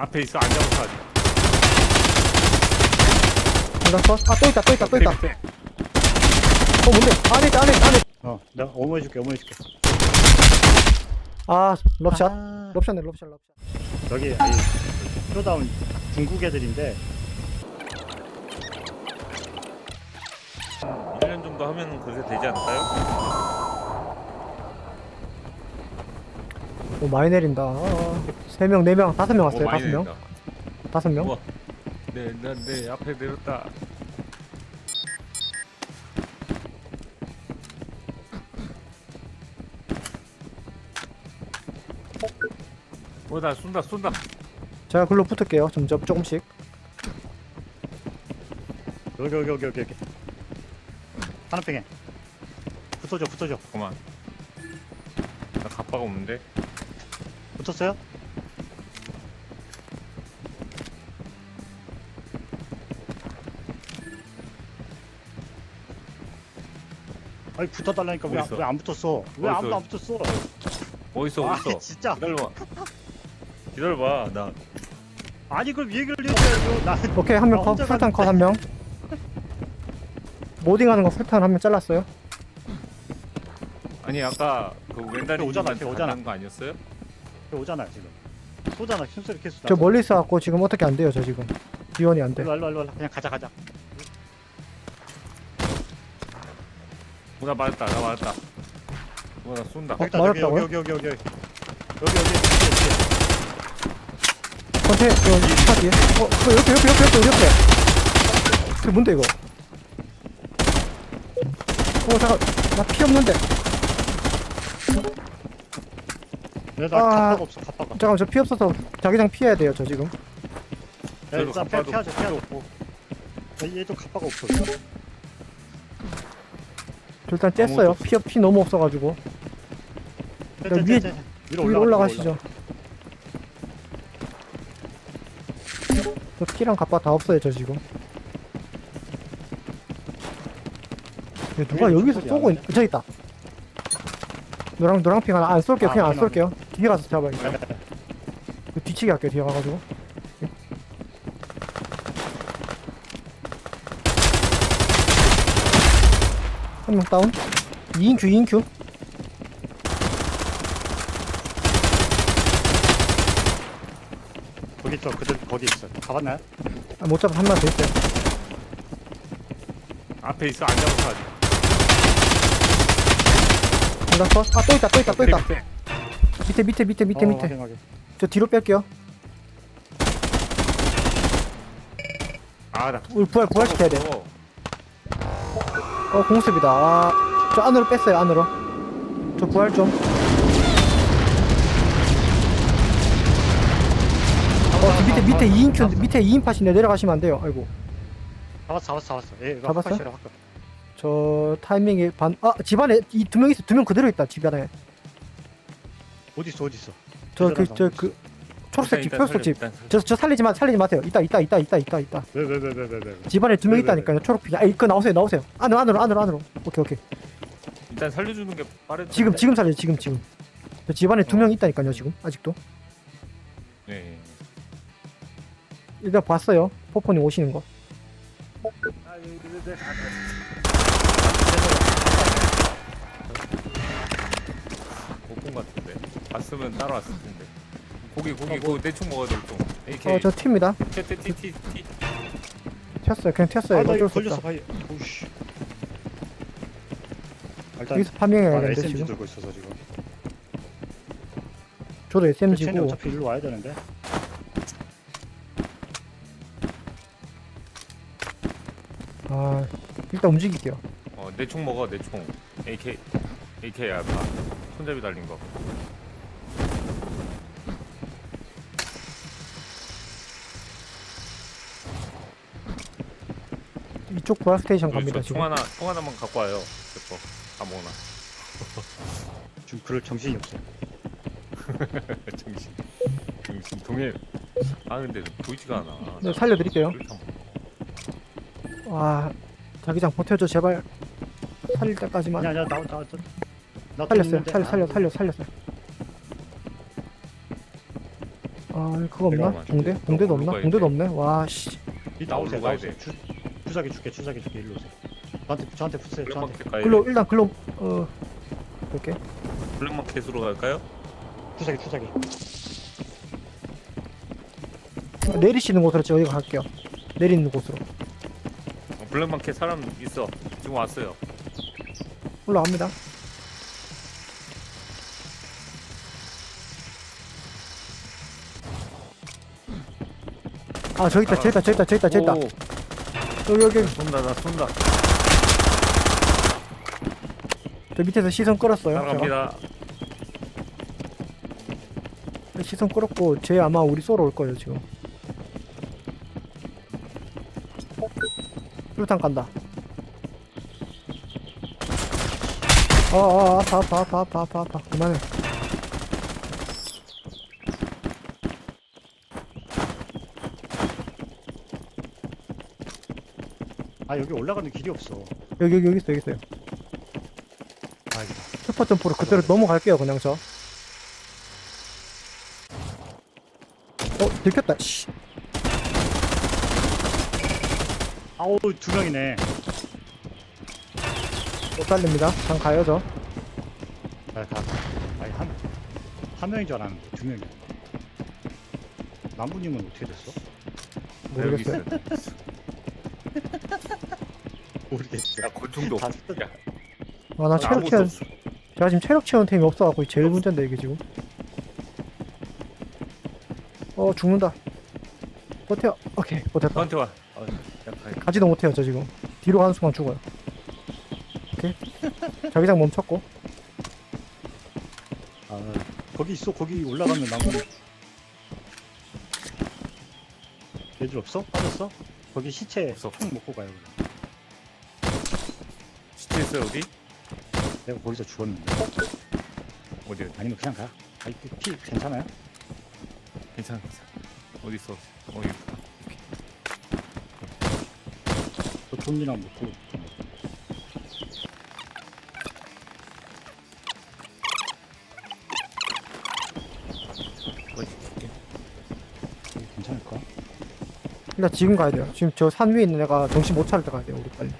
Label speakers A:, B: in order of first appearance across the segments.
A: 앞에 있어 안 잡아서 하지.
B: 중간 컷. 아, 또 있다, 또 있다, 또 있다. 어, 뭔데? 안에 있다, 안에 있다, 안에. 있다.
C: 어, 내가 어머 해줄게, 어머 해줄게.
B: 아, 럽샷.
C: 아,
B: 럽샷네, 럽샷, 럽샷.
C: 여기 이 쇼다운 중국 애들인데
A: 1년 정도 하면 그렇게 되지 않을까요?
B: 오, 많이 내린다. 아, 세 명, 네 명, 다섯 명 왔어요,
A: 오, 많이
B: 다섯 명.
A: 내린다.
B: 다섯 명.
A: 우와. 네, 네, 네, 앞에 내렸다. 어, 나 쏜다, 쏜다.
B: 제가 글로 붙을게요, 점점, 조금씩.
C: 여기 여기 여기 여기 여기 하나평에 붙어줘 붙어줘
A: 잠깐만. 나 갑바가 없는데.
C: 붙었어요? 아니 붙어달라니까
A: 어딨어?
C: 왜안 붙었어? 왜
A: 어딨어?
C: 아무도 안 붙었어?
A: 어딨어,
C: 아
A: 어딨어?
C: 진짜
A: 기다려봐. 기다려봐. 나
C: 아니 그럼 얘기를 해줘야죠 나는
B: 오케이,
C: 한명나
B: 컷,
C: 혼자
B: 풀탄 컷, 한 명. 모딩 하는 거 풀탄 한 명 잘랐어요.
A: 아니 아까 그 왼다리
C: 오잖아, 오잖아.
A: 거 아니었어요?
C: 오잖아 지금. 쏘잖아 숨소리 계속
B: 저 나잖아. 멀리서 왔고 지금 어떻게 안 돼요 저 지금. 지원이 안돼.
C: 일로 일로 일로 그냥 가자 가자.
A: 뭐나 맞았다 나 맞았다. 뭐나 쏜다.
B: 어,
C: 어
B: 맞았다
C: 여기 여기 여기 여기 여기 여기. 여기
B: 컨테 저 스타디에. 어 그거 옆에 옆에 옆에 옆에 옆에. 그 뭔데 이거? 어 잠깐 나 피 없는데.
C: 여기 나
B: 아.
C: 갑바가 없어 갑바가
B: 잠깐만, 저 피 없어서 자기장 피해야 돼요, 저 지금.
C: 야,
A: 저도
C: 일단 빼
A: 갑바도
C: 피하자 피하자
A: 없고.
C: 야, 얘도 갑바가 없어
B: 저 일단 뗐어요. 피, 피 너무 없어가지고. 야,
C: 떼,
B: 위에-
C: 떼, 떼.
B: 위로
C: 올라가,
B: 올라가시죠. 저 피랑 갑바 다 없어요, 저 지금. 야, 누가
C: 위에
B: 여기서 쏘고
C: 안
B: 있... 저기 있다. 노랑 노랑 핑 하나 안 쏠게요.
C: 아,
B: 그냥 안
C: 확인,
B: 쏠게요. 뒤에 가서 잡아야겠다. 그 뒤치기 할게요. 뒤에 가가지고. 한 명 다운. 2인큐 2인큐.
C: 거기 있어 그들 거기 있어 가봤나요?
B: 아, 못 잡아 한명 더 있어요.
A: 앞에 있어 안 잡아서 하지.
B: 한명 컷. 아또 있다 또 있다 또 있다.
A: 밑에,
B: 밑에
A: 밑에.
B: 밑에 밑에 밑에
C: 어,
B: 밑에.
C: 확인, 확인.
B: 저 뒤로 뺄게요.
A: 아, 나
B: 우리 부활 부활 시켜야 돼.
A: 어
B: 공습이다. 아, 저 안으로 뺐어요 안으로. 저 부활 좀. 어, 저 밑에 밑에 2인 밑에 2인 팟인데 내려가시면 안 돼요. 아이고.
C: 잡았어 잡았어 잡았어 예
B: 잡았어요?
C: 확실해.
B: 저 타이밍이 반. 아 집안에 이 두 명 있어. 두 명 그대로 있다 집안에.
C: 어디 있어 어디 있어
B: 저그
C: 기다려봐.
B: 저그 초록색 집
A: 일단
B: 초록색
A: 살려,
B: 집.
A: 일단 살려.
B: 저 저 살리지 마 살리지 마세요. 있다 있다 있다 있다 있다 있다.
C: 왜왜왜왜 왜왜
B: 집안에 두명
C: 왜, 왜,
B: 있다니까요. 초록빛. 아 이거 나오세요 나오세요. 안으로 안으로 안으로 안으로. 오케이 오케이.
A: 일단 살려주는 게 빠르다.
B: 지금 지금 살려 지금 지금. 저 집안에 두
A: 어.
B: 명 있다니까요 지금 아직도.
A: 네.
B: 일단 봤어요. 포포님 오시는 거.
A: 못본 봤으면 따라왔을 텐데. 고기 고기
C: 어, 뭐.
A: 그거 대충 먹어야 될 동. AK.
B: 어 저.
A: TTT
B: 튀었어요. 그냥 튀었어요.
C: 아나 이거
B: 어쩔 수
C: 걸렸어
B: 없다.
C: 바이 오우씨 일단
B: 여기서
C: 나
B: 파밍해야겠는데
C: SMG
B: 지금.
C: 들고 있어서 지금
B: 저도
C: 쟤네
B: SMG고.
C: 어차피 일로 와야 되는데
B: 아 일단 움직일게요.
A: 어, 내 총 먹어, 내 총. AK, AK야, 다. 손잡이 달린 거.
B: 이쪽 부활 스테이션 갑니다
A: 저
B: 지금.
A: 총 하나, 총 하나만 갖고 와요. 제거 아무거나.
C: 지금 그럴 정신이 없어
A: 정신. 정신. 동해. 아, 근데 보이지가 않아.
B: 네, 살려드릴게요. 와 자기장 버텨줘 제발. 살릴 때까지만.
C: 아니야 아니야 나나 나
B: 살렸어요. 살려 살려 살려 살렸어요. 아 그거 없나?
A: 돼.
B: 붕대도
A: 올라가야
B: 없나? 붕대도
A: 돼.
B: 없네 와씨
A: 나
C: 오세요
A: 올라가야
C: 나오세요 주, 주사기 줄게 주사기 줄게 일로 오세요. 저한테 저한테 붙으세요 저한테.
A: 블랙마켓
B: 글로
A: 돼.
B: 일단 글로 어 이렇게.
A: 블랙마켓으로 갈까요?
C: 주사기 주사기.
B: 내리시는 곳으로 저희가 갈게요. 내리는 곳으로.
A: 어, 블랙마켓 사람 있어. 지금 왔어요.
B: 올라갑니다. 아 저기 있다 저기 있다 저기 있다 저기 있다 저기 있다.
A: 오,
B: 여기 여기.
A: 쏜다 나 쏜다.
B: 저 밑에서 시선 끌었어요 제가.
A: 따라갑니다.
B: 시선 끌었고 쟤 아마 우리 쏘러 올 거예요 지금. 수류탄 간다. 어 어 아파 아파 아파 아파 아파 아파. 그만해
C: 아 여기 올라가는 길이 없어
B: 여기 여기 여기 있어 여기 있어요
C: 아 이거
B: 슈퍼 점프로 그대로 넘어갈게요 그냥 저 어, 들켰다, 씨.
C: 아우 두 명이네
B: 못 살립니다. 장 가요, 저.
C: 아 가 아니 한, 한 명인 줄 알았는데 두 명이야 남부님은 어떻게 됐어?
A: 여기 있어.
B: 모르겠어요.
C: 모르겠어
A: 야 권총도.
C: 다
A: 없어.
C: 쓰-
A: 야,
B: 아, 나 체력
A: 아무것도
B: 채운,
A: 없어.
B: 제가 지금 체력 채운 템이 없어갖고 제일 문제인데, 이게 지금. 어, 죽는다. 버텨. 오케이, 버텼다.
A: 저한테 와. 어, 약간
B: 가지도 못해요, 저 지금. 뒤로 가는 순간 죽어요. 오케이. 자기장 멈췄고.
C: 아 거기 있어 거기 올라가면 남부 얘들 없어? 빠졌어? 거기 시체
A: 없어.
C: 총 먹고 가요 그럼
A: 시체 있어요 어디?
C: 내가 거기서 죽었는데
A: 어디 어디?
C: 아니면 그냥 가 아이 그피 괜찮아요?
A: 괜찮아 괜찮아. 어디 있어? 어디?
C: 저 돈이랑 먹고
A: 어디 있게?
C: 괜찮을까?
B: 일단 지금 가야 돼요. 지금 저 산 위에 있는 애가 정신 못 차릴 때 가야 돼요, 우리 빨리.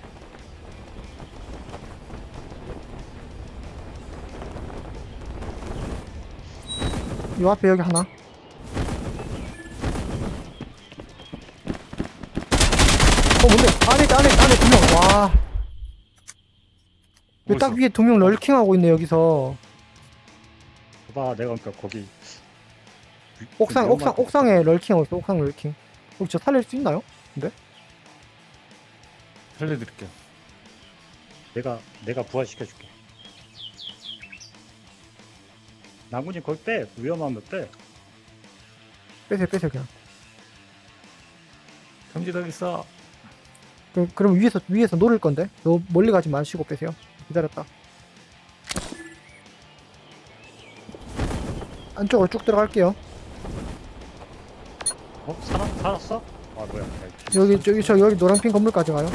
B: 요 앞에 여기 하나. 어, 뭔데? 안에, 있다, 안에, 있다, 안에 두 명. 와. 여기 딱? 위에 두 명 럴킹하고 있네, 여기서.
C: 봐봐 내가 그러니까 거기
B: 옥상,
C: 좀
B: 옥상,
C: 위험할 것
B: 옥상에 럴킹하고 있어, 옥상 럴킹. 혹시 저 살릴 수 있나요?
A: 살려드릴게요.
C: 내가 내가 부활시켜줄게 나무님 거기 빼 위험하면 빼
B: 빼세요, 빼세요, 그냥.
A: 탐지당했어.
B: 그, 그럼 위에서 위에서 노릴 건데 너무 멀리 가지 마시고 빼세요. 기다렸다. 안쪽으로 쭉 들어갈게요.
C: 어? 살아, 살았어? 아 뭐야 야,
B: 여기 저기 저 여기 노란핀 건물까지 가요.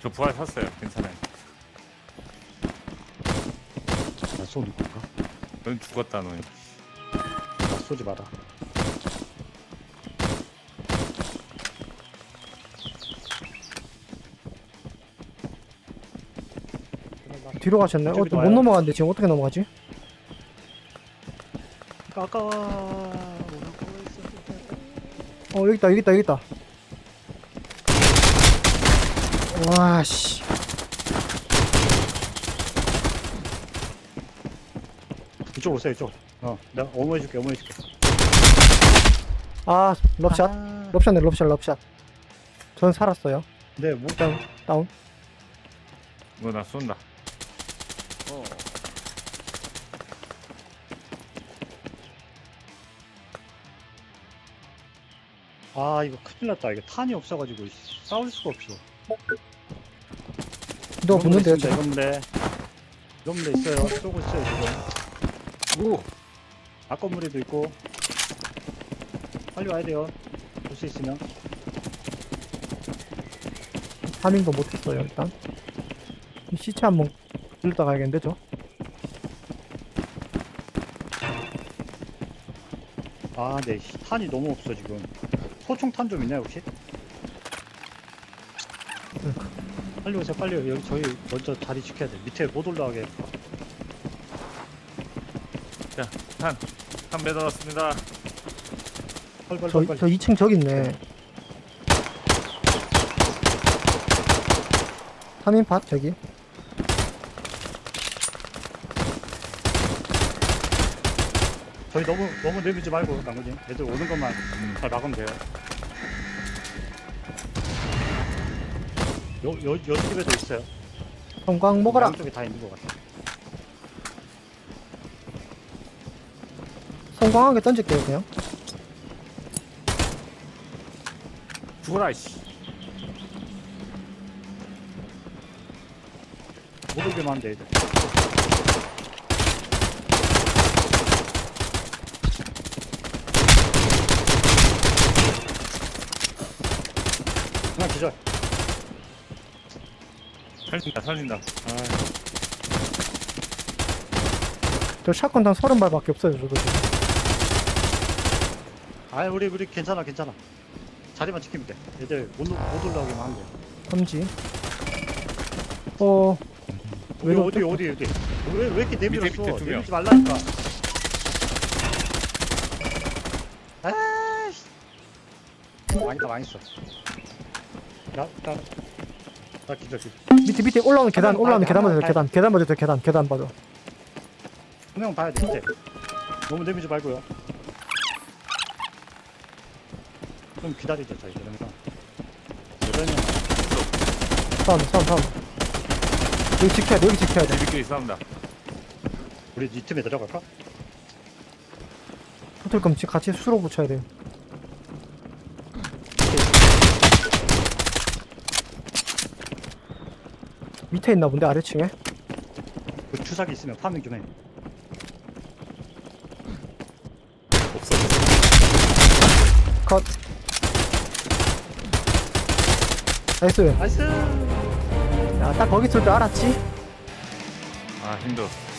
A: 저 부활 샀어요. 괜찮아요.
C: 나 쏘는 건가?
A: 넌 죽었다 너.
C: 나 쏘지 마라
B: 뒤로 가셨나요? 어, 못
C: 와요.
B: 넘어갔는데 지금 어떻게 넘어가지?
C: 아까워 했었는데
B: 어 여기 있다 여기 있다 여기 있다. 와 씨.
C: 이쪽 오세요 이쪽 어 내가 어머 해줄게 어머 해줄게
B: 아 럽샷
C: 아,
B: 럽샷네 럽샷 럽샷. 전 살았어요.
C: 네 뭐,
B: 일단 다운.
A: 이거 나 쏜다.
C: 아 이거 큰일 났다 이게 탄이 없어가지고 싸울 수가 없어
B: 너 붙는데요 지금?
C: 이건데 이런 데 있어요. 쏘고 있어요 지금.
A: 오!
C: 앞건물에도 있고. 빨리 와야 돼요. 볼 수 있으면.
B: 파밍도 못했어요 일단 이 시체 한번 들다 가야겠는데 저
C: 아, 네. 씨, 탄이 너무 없어 지금. 소총 탄 좀 있나요 혹시? 빨리 오세요, 빨리 오세요. 여기 저희 먼저 자리 지켜야 돼. 밑에 못 올라가게.
A: 자, 탄. 탄 매달았습니다.
C: 빨리 빨리
B: 저,
C: 빨리. 빨리.
B: 저 2층 저기 있네 3인 팟 저기
C: 저희 너무 너무 내밀지 말고 강구님. 애들 오는 것만 잘 막으면 돼요. 요, 요, 요 집에도 있어요.
B: 성광 먹어라
C: 양쪽에 다 있는 것 같아.
B: 성광하게 던질게요 그냥
A: 죽어라, 씨.
C: 못 오게만 하면 돼, 애들. 그냥 기절.
A: 살린다, 살린다. 아,
B: 저 샷건당 30발밖에 없어요 저도 지금
C: 아, 우리 우리 괜찮아, 괜찮아. 자리만 지키면 돼. 애들 못, 올- 못 올라오게만 하면 돼.
B: 삼지 어
C: 어디 어디 어디 어디? 왜, 왜 이렇게 내밀었어?
A: 두 명.
C: 내밀지 말라니까. 아이씨. 망했다 망했어. 나, 나, 나 기절 기절.
B: 밑에 밑에 올라오는 계단
C: 명
B: 올라오는
C: 봐야 돼,
B: 계단
C: 한
B: 봐줘
C: 명
B: 계단 계단 봐줘 계단 계단 봐줘
C: 분명 봐야 돼 이제. 너무 내밀지 말고요. 좀 기다리자 저희 그러면. 여덟 명.
B: 사운드 사운드 사운드 여기 지켜야 돼 여기 지켜야 돼
A: 우리끼리 싸운다.
C: 우리 이 팀에?
B: 호텔 검 지금 같이 수로 붙여야 돼 밑에 있나 본데 아래층에
C: 그 주사기 있으면 파밍 좀 해.
A: 없어.
B: 컷 나이스
C: 나이스.
B: 야딱 거기 있을 줄 알았지
A: 아, 힘들었어.